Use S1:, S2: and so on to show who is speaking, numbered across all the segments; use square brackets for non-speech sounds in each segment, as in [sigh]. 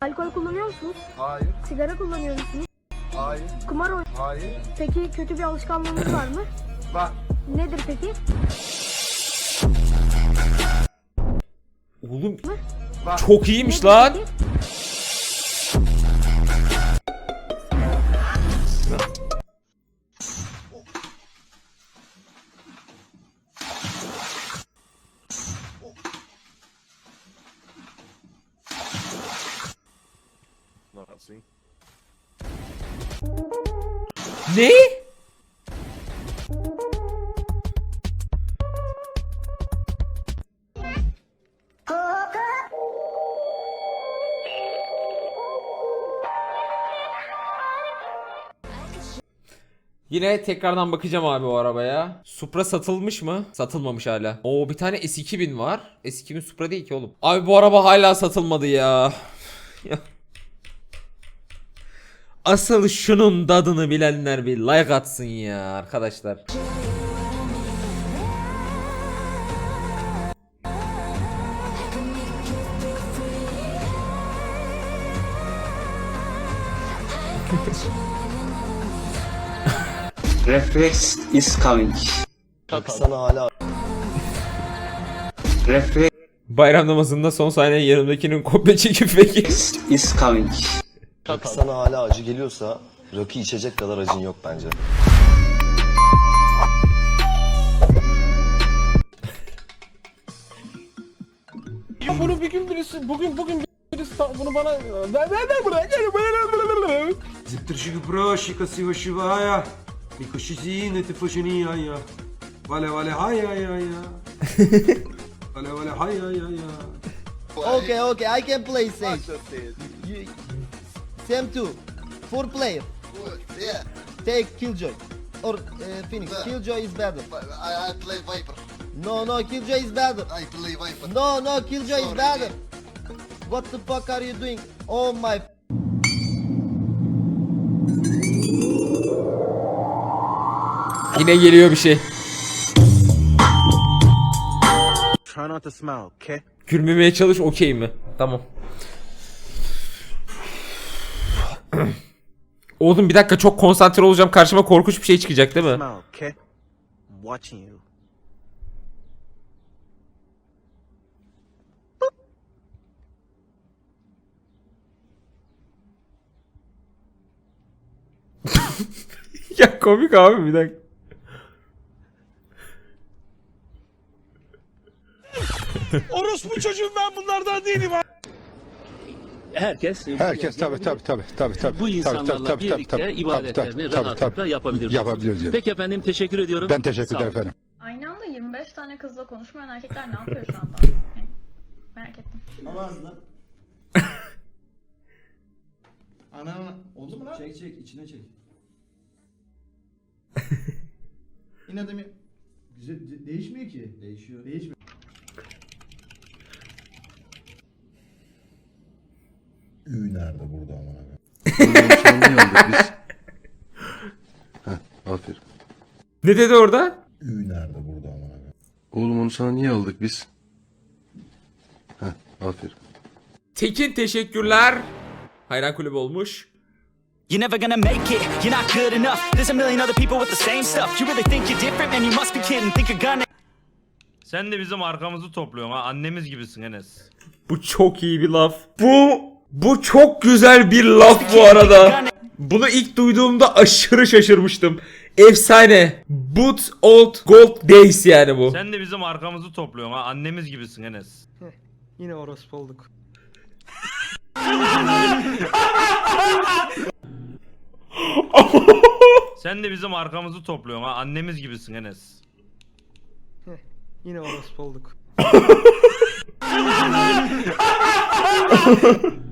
S1: Alkol kullanıyor musunuz?
S2: Hayır,
S1: Sigara kullanıyor musunuz?
S2: hayır,
S1: Kumar oyn-
S2: hayır.
S1: Peki kötü bir alışkanlığınız var mı?
S2: Bak,
S1: Nedir peki?
S3: Oğlum
S2: bak.
S3: çok iyiymiş
S1: Nedir
S3: lan.
S1: peki?
S3: Yine tekrardan bakacağım abi o arabaya. Supra satılmış mı? Satılmamış hala. Oo bir tane S2000 var. S2000 Supra değil ki oğlum. Abi bu araba hala satılmadı ya. [laughs] Asıl şunun tadını bilenler bir like atsın ya arkadaşlar. [laughs]
S4: Reflex is coming.
S5: Sana hala
S4: Reflex
S3: Bayram namazında son saniye yanımdakinin kopya çekip peki.
S4: is coming.
S5: sana hala acı geliyorsa rakı içecek kadar acın yok bence.
S6: Bunu bir gün birisi bugün bugün birisi ta- bunu bana ver ver ver buraya gel buraya.
S7: Ziptrişi į kažkozinį, tai važinėja. Valia, valia, hai, hai, hai. [laughs] Valia, valia, hai, hai, hai.
S8: Okay, okay, I can play safe. You, Sam 2, four player.
S5: Yeah,
S8: Take Killjoy or uh, Phoenix. Killjoy is better.
S5: I, I play Viper.
S8: No, no, Killjoy is better.
S5: I play Viper.
S8: No, no, Killjoy is
S5: Sorry.
S8: better. What the fuck are you doing? Oh my.
S3: Yine geliyor bir şey.
S6: Try not to smile, okay?
S3: Gülmemeye çalış okey mi? Tamam. Oğlum bir dakika çok konsantre olacağım. Karşıma korkunç bir şey çıkacak değil mi?
S6: Smile, okay? I'm watching you. [laughs]
S3: ya komik abi bir dakika.
S6: Orospu çocuğum ben bunlardan değilim ha.
S9: herkes
S10: Herkes tabi tabi tabi tabi tabi.
S9: bu insanlarla birlikte ibadetlerini rahatlıkla yapabilir.
S10: Yapabiliyoruz yani.
S9: Peki efendim teşekkür ediyorum.
S10: Ben teşekkür ederim efendim.
S1: Aynı anda 25 tane kızla konuşmayan erkekler ne yapıyor şu anda? Yani merak ettim.
S6: Ana oldu mu lan? Çek çek içine çek. Yine de mi? Güzel de- değişmiyor ki. Değişiyor. Değişmiyor.
S5: Ü nerede burada aman abi?
S10: Aferin.
S3: Ne dedi orada?
S5: Ü nerede burada aman abi?
S10: Oğlum onu sana niye aldık biz? Heh, aferin.
S3: Tekin teşekkürler. Hayran kulübü olmuş.
S9: You're never gonna make it, you're not good enough. There's a million other people with the same stuff. You really think you're different, man? You must be kidding. Think you're gonna
S6: Sen de bizim arkamızı topluyorsun ha. Annemiz gibisin Enes.
S3: Bu çok iyi bir laf. Bu bu çok güzel bir laf bu arada. Bunu ilk duyduğumda aşırı şaşırmıştım. Efsane. Boot old gold days yani bu.
S6: Sen de bizim arkamızı topluyorsun ha. Annemiz gibisin Enes.
S7: Yine orospu olduk.
S6: Sen de bizim arkamızı topluyorsun ha. Annemiz gibisin Enes.
S7: Yine orospu olduk. [laughs]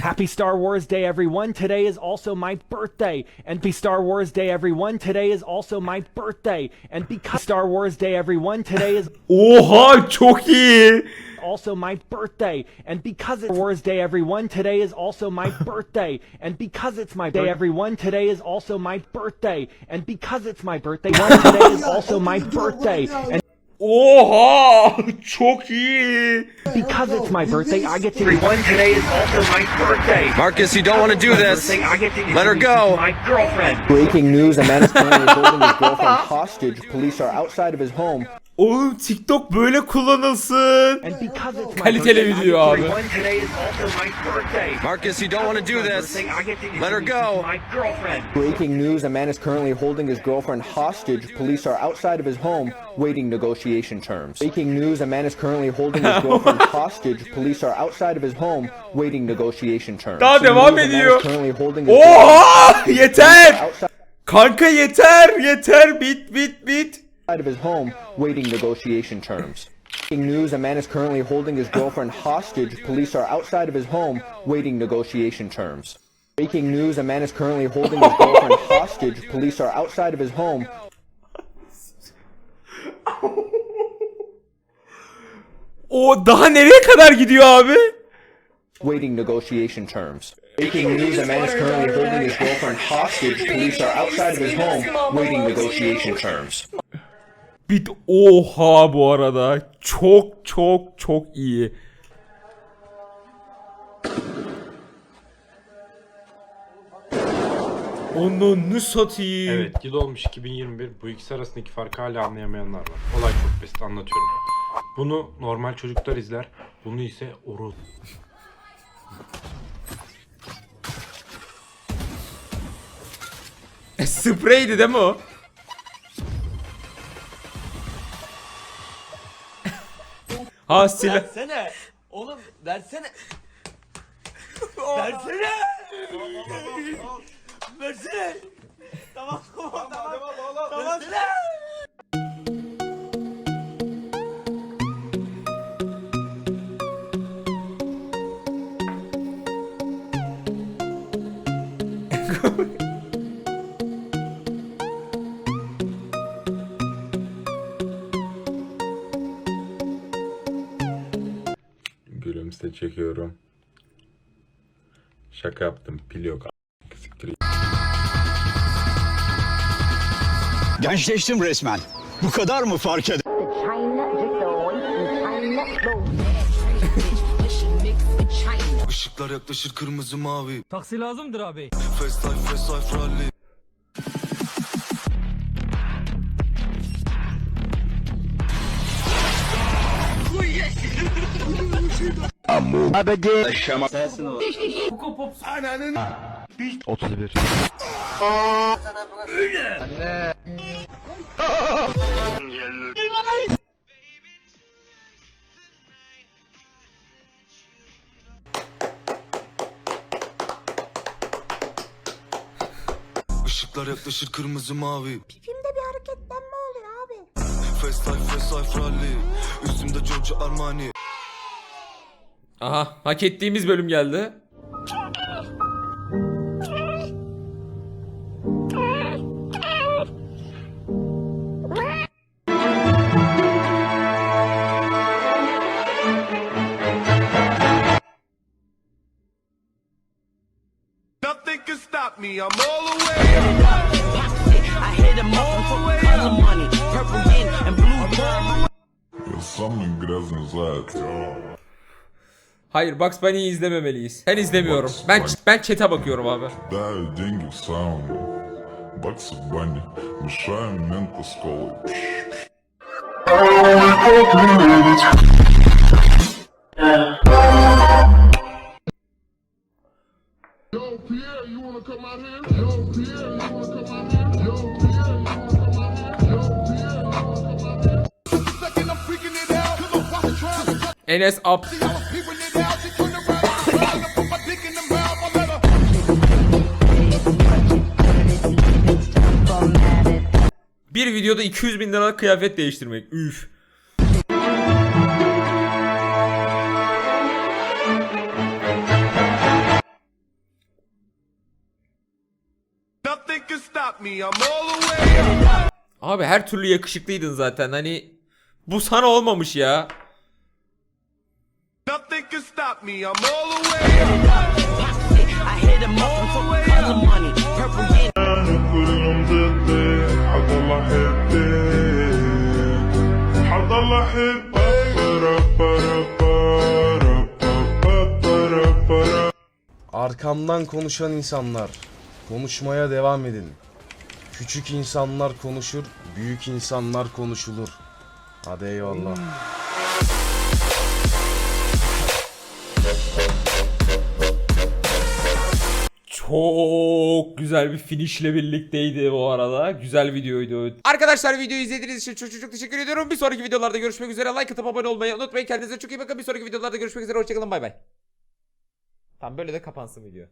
S11: Happy Star Wars Day, everyone. Today is also my birthday. And be Star Wars Day, everyone. Today is also my birthday. And because Star Wars Day, everyone. Today is [laughs]
S3: Oha çok iyi.
S11: also my birthday. And because it's Wars Day, everyone, today is also my [laughs] birthday. And because it's my day, everyone, today is also my birthday. And because it's my birthday, one today is [laughs] also my birthday. And
S3: Oha [laughs] çok iyi.
S11: because it's my birthday, I get to one today is also my birthday.
S12: Marcus, you don't want to do this.
S11: I get to
S12: Let her go.
S11: my girlfriend.
S13: Breaking news: A man is currently holding his [laughs] girlfriend hostage. Police are outside of his home.
S3: Oğlum TikTok böyle kullanılsın.
S11: And because it's my
S3: Kaliteli video abi.
S12: Marcus, you don't want to do this. Let her go.
S11: my girlfriend.
S13: Breaking news: A man is currently holding his girlfriend hostage. Police are outside of his home, waiting negotiation terms. Breaking news: A man is currently holding his [laughs] girlfriend hostage. Police are outside of his home, waiting negotiation terms.
S3: Daha
S13: Breaking
S3: devam
S13: news, a man
S3: ediyor.
S13: is currently holding his
S3: Oha yeter.
S13: outside
S3: Kanka yeter yeter bit bit bit.
S13: Of his home, waiting negotiation terms. Breaking news: A man is currently holding his girlfriend hostage. Police are outside of his home, waiting negotiation terms. Breaking news: A man is currently holding his girlfriend [laughs] hostage. Police are outside of his home, [laughs]
S3: O daha nereye kadar gidiyor abi?
S13: waiting negotiation terms. Breaking news: A man is currently holding his girlfriend hostage. Police are outside of his home, waiting negotiation terms.
S3: Bit oha bu arada. Çok çok çok iyi. Onu satayım.
S14: Evet yıl olmuş 2021. Bu ikisi arasındaki farkı hala anlayamayanlar var. Olay çok basit anlatıyorum. Bunu normal çocuklar izler. Bunu ise oru.
S3: E, Spreydi değil mi o? Ha silah.
S15: Versene. Oğlum versene. [laughs] versene. [laughs] versene. Tamam tamam tamam. Tamam. Versene. [laughs]
S14: Gülümse çekiyorum. Şaka yaptım. Pil yok. Siktir.
S9: Gençleştim resmen. Bu kadar mı fark eder?
S5: Işıklar yaklaşır kırmızı mavi.
S9: Taksi lazımdır abi.
S5: Fast life, fast life rally.
S15: Sensin o.
S12: 31.
S5: Işıklar yaklaşır kırmızı mavi. Pipimde bir hareketlenme oluyor abi. Fast life, fast life rally. Üstümde Giorgio Armani.
S3: Aha hak ettiğimiz bölüm geldi.
S16: Nothing can stop me. I'm all the way
S9: I hit him up for color money, purple yin and blue pearl.
S16: Самый грязный заяц.
S3: Hayır Bugs Bunny'yi izlememeliyiz. Ben izlemiyorum. Ben ben chat'e bakıyorum abi.
S16: Дай деньги в сауну. Баксы в бане. Мешаем мента с колой.
S3: Enes up. Bir videoda 200 bin liralık kıyafet değiştirmek. Üf.
S5: Nothing can stop me, I'm all the way up.
S3: Abi her türlü yakışıklıydın zaten hani bu sana olmamış ya.
S5: Nothing
S9: bir videoda 200 bin liralık kıyafet değiştirmek.
S16: Üf. Abi her türlü yakışıklıydın zaten hani bu sana olmamış ya.
S12: Arkamdan konuşan insanlar, konuşmaya devam edin. Küçük insanlar konuşur, büyük insanlar konuşulur. Hadi eyvallah.
S3: Çok güzel bir finishle birlikteydi bu arada. Güzel videoydu. Arkadaşlar videoyu izlediğiniz için çok çok çok teşekkür ediyorum. Bir sonraki videolarda görüşmek üzere. Like atıp abone olmayı unutmayın. Kendinize çok iyi bakın. Bir sonraki videolarda görüşmek üzere. Hoşçakalın. Bay bay. Tamam böyle de kapansın video.